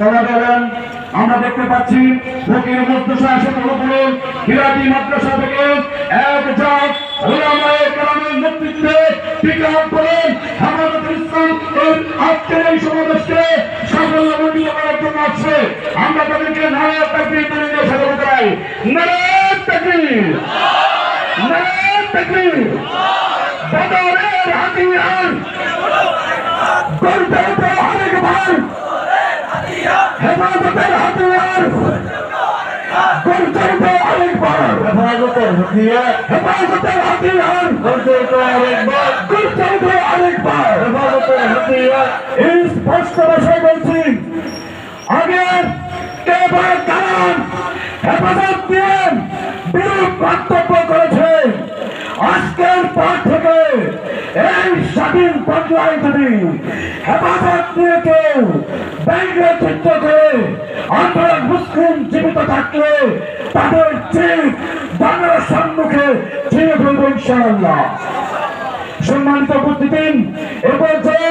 তারা বলেন আমরা দেখতে পাচ্ছি ফকির মুস্তফা শতগুলো কিরাটি মাদ্রাসা থেকে এক জাত ওলামায়ে কেরামের নেতৃত্বে পিক আপ করেন হেফাজত ইসলাম এর আজকের এই সমাবেশকে সাফল্যমণ্ডিত করার জন্য আসছে। আমরা তাদেরকে নারায়ণ তাকবীর বলে দিয়ে স্বাগত জানাই। নারায়ণ তাকবীর নারায়ণ তাকবীর। বদরের হাতিয়ার গর্বে আরেক ভাই হেফাজতের হাতিয়ার গর্বে আরেকবার হেফাজতের হাতিয়ার হেফাজতের হাতিয়ার গর্জিত আরেকবার গর্বে আরেকবার হেফাজতের হাতিয়ার এই স্পষ্ট ভাষায় বলছি আগে কে বা কারণ হেফাজত দিয়ে বিরূপ মন্তব্য করেছে আজকের পর থেকে এই স্বাধীন বাংলায় যদি হেফাজত নিয়ে কেউ ব্যাংকে চিত্ত করে আমরা মুসলিম জীবিত থাকলে তাদের চিপ বাংলার সম্মুখে ছিঁড়ে ফেলব ইনশাআল্লাহ। সম্মানিত উপস্থিতি, এ পর্যায়ে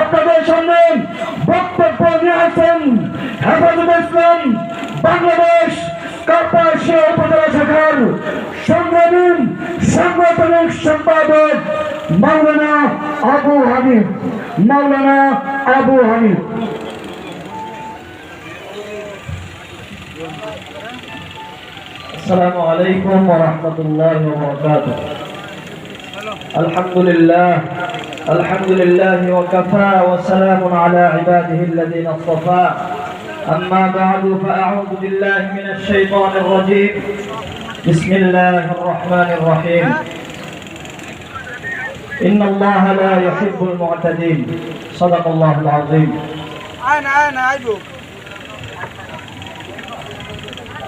আপনাদের সামনে বক্তব্য নিয়ে আসেন হেফাজত ইসলাম, বাংলাদেশ কাপাসিয়া উপজেলা শাখার সংগ্রামী সাংগঠনিক সম্পাদক মাওলানা আবু হানিফ। মাওলানা আবু হানিফ। السلام عليكم ورحمة الله وبركاته. الحمد لله الحمد لله وكفى وسلام على عباده الذين اصطفى. أما بعد فأعوذ بالله من الشيطان الرجيم. بسم الله الرحمن الرحيم. إن الله لا يحب المعتدين. صدق الله العظيم. أنا أنا أجوك.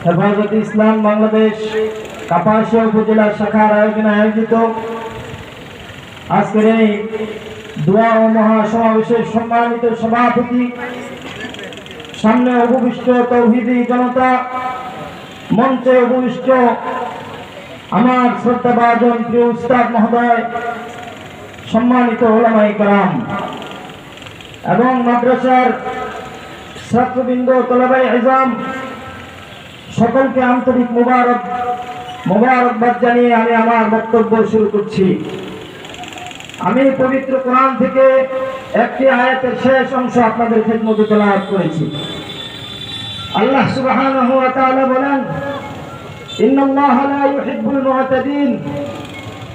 হেফাজত ইসলাম বাংলাদেশ কাপাসিয়া উপজেলা শাখার আয়োজনে আয়োজিত আজকের এই দোয়া ও মহাসমাবেশের সম্মানিত সভাপতি, সামনে উপবিষ্ট তৌহিদি জনতা, মঞ্চে উপবিষ্ট আমার শ্রদ্ধাভাজন প্রিয় উস্তাদ মহোদয়, সম্মানিত ওলামাই কালাম এবং মাদ্রাসার ছাত্রবৃন্দ তলাবাই এজাম সকলকে আন্তরিক মোবারক, মোবারকবাদ জানিয়ে আমি আমার বক্তব্য শুরু করছি। আমি পবিত্র কোরআন থেকে একটি আয়াতের শেষ অংশ আপনাদের খেদমতে তেলাওয়াত করেছি। আল্লাহ তাআলা বলেন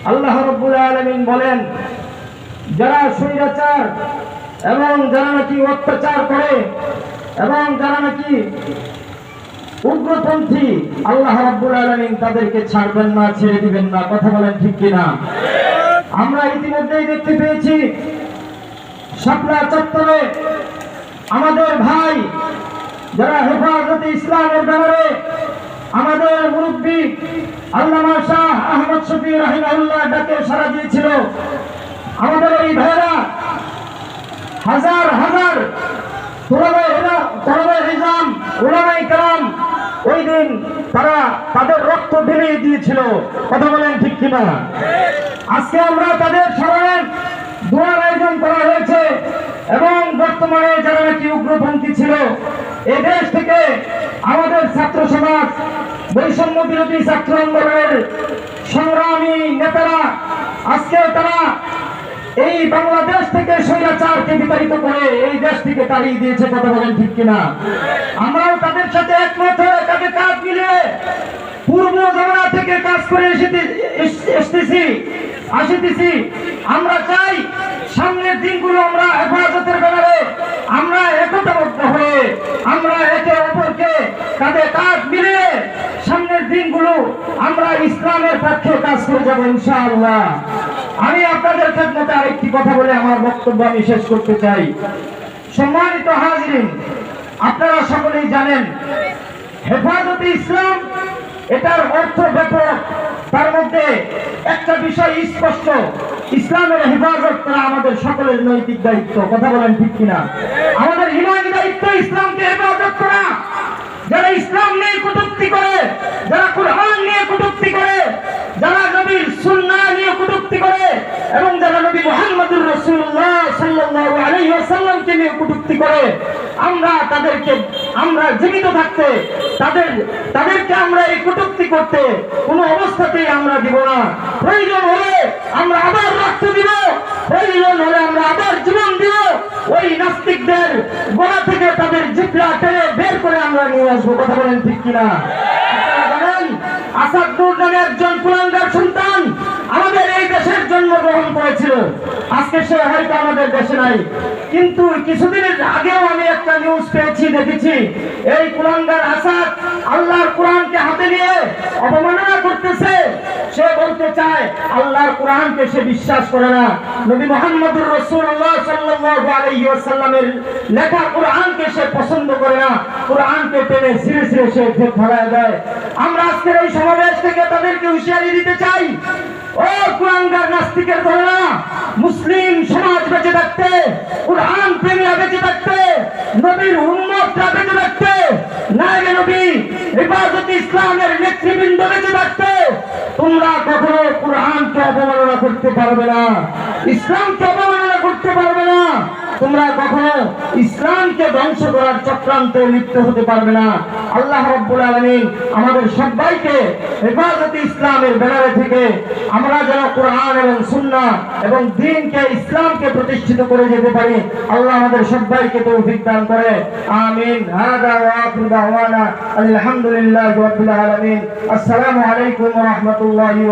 আল্লাহ রাব্বুল আলামিন বলেন, যারা স্বৈরাচার এবং যারা নাকি অত্যাচার করে এবং যারা নাকি উগ্রপন্থী, আল্লাহ রাব্বুল আলামিন তাদেরকে ছাড়বেন না, ছেড়ে দিবেন না। কথা বলেন ঠিক কিনা? আমরা ইতিমধ্যেই দেখতে পেয়েছি, শাপলা চত্বরে আমাদের ভাই যারা হেফাজতে ইসলামের ব্যাপারে আমাদের মুরব্বী আল্লামা শাহ আহমদ শফি রাহিমাহুল্লাহ ডাকে সারা দিয়েছিল, আমাদের এই ভাইরা হাজার হাজার নিজাম ওলামাই কালাম ওই দিন তারা তাদের রক্ত ঢেলে দিয়েছিল। কথা বলেন ঠিক কিনা? আজকে আমরা তাদের স্মরণে দোয়ার আয়োজন করা হয়েছে এবং বর্তমানে যারা নাকি উগ্রপন্থী ছিল, এ দেশ থেকে আমাদের ছাত্র সমাজ, বৈষম্য বিরোধী ছাত্র আন্দোলনের সংগ্রামী নেতারা, আজকে তারা এই বাংলাদেশ থেকে স্বৈরাচারকে বিতাড়িত করে এই দেশ থেকে তাড়িয়ে দিয়েছে কথা বলেন ঠিক কিনা? আমরাও তাদের সাথে একমত হয়ে তাদের কাজ মিলিয়ে পূর্ব জমানা থেকে কাজ করে এসেতে- এস- এসতেছি, আসিতেছি। আমরা চাই সামনের দিনগুলো আমরা হেফাজতের ব্যাপারে আমরা একতাবদ্ধ হয়ে আমরা একে অপরকে তাদের কাজ মিলিয়ে সামনের দিনগুলো আমরা ইসলামের পক্ষে কাজ করে যাব ইনশাআল্লাহ। আমি আপনাদের খেদমতে আরেকটি কথা বলে আমার বক্তব্য আমি শেষ করতে চাই। সম্মানিত হাজরিন, আপনারা সকলেই জানেন, হেফাজতে ইসলাম, এটার অর্থ ব্যাপক। তার মধ্যে একটা বিষয় স্পষ্ট, ইসলামের হেফাজত করা আমাদের সকলের নৈতিক দায়িত্ব। কথা বলেন ঠিক কিনা? আমাদের ইমানি দায়িত্ব ইসলামকে হেফাজত করা যারা ইসলাম নিয়ে কটূক্তি করে যারা কোরআন নিয়ে কটূক্তি করে যারা নবীর সুন্নাহ নিয়ে কটূক্তি করে এবং যারা নবী মুহাম্মদুর রাসূলুল্লাহ সাল্লাল্লাহু আলাইহি ওয়াসাল্লামকে নিয়ে কটূক্তি করে আমরা তাদেরকে, আমরা জীবিত থাকতে, তাদের, তাদেরকে আমরা এই কটূক্তি করতে কোনো অবস্থাতেই আমরা দিব না। প্রয়োজন হলে আমরা আবার রক্ত দিব, প্রয়োজন হলে আমরা আবার জীবন দিব। ওই নাস্তিকদের গোড়া থেকে তাদের জিপলা টেনে বের করে আমরা নিয়ে আসব। কথা বলেন ঠিক কিনা? আসাদুর নামে একজন কুলাঙ্গার সন্তান আমাদের এই দেশের জন্মগ্রহণ করেছিল আজকে সে হয়তো আমাদের দেশে নাই। কিন্তু কিছুদিনের আগেও আমি একটা নিউজ পেয়েছি, দেখেছি। এই কুলাঙ্গার আসাদ আল্লাহর কোরআনকে হাতে নিয়ে অবমাননা করতেছে। সে বলতে চায়, আল্লাহর কোরআনকে সে বিশ্বাস করে না। নবী মোহাম্মদুর রাসূলুল্লাহ সাল্লাল্লাহু আলাইহি লেখা কোরআনকে সে পছন্দ করে না। কোরআনকে টেনে সিরে সিরে সে ফেলায় দেয়। আমরা আজকের এই সমাবেশ থেকে তাদেরকে হুঁশিয়ারি দিতে চাই ও কুরাঙ্গার নাস্তিকের ধরনা মুসলিম সমাজ বেঁচে থাকতে, কোরআন প্রেমীরা বেঁচে থাকতে, নবীর উন্মতরা বেঁচে থাকতে নায়বে নবী হেফাজত ইসলামের নেতৃবৃন্দ বেঁচে থাকতে, তোমরা কখনো কোরআনকে অবমাননা করতে পারবে না। ইসলামকে অবমাননা করতে পারবে না তোমরা কখনো ইসলামকে ধ্বংস করার চক্রান্তে লিপ্ত হতে পারবে না। আল্লাহ রব্বুল আলামিন আমাদের সবাইকে হেফাজত ইসলামের ব্যানারে থেকে আমরা যেন কোরআন এবং সুন্নাহ এবং দ্বীনকে ইসলামকে প্রতিষ্ঠিত করে যেতে পারি, আল্লাহ আমাদের সবাইকে তৌফিক দান করে। আমিন। আলহামদুলিল্লাহি আসসালামু আলাইকুম রাহমাতুল্লাহি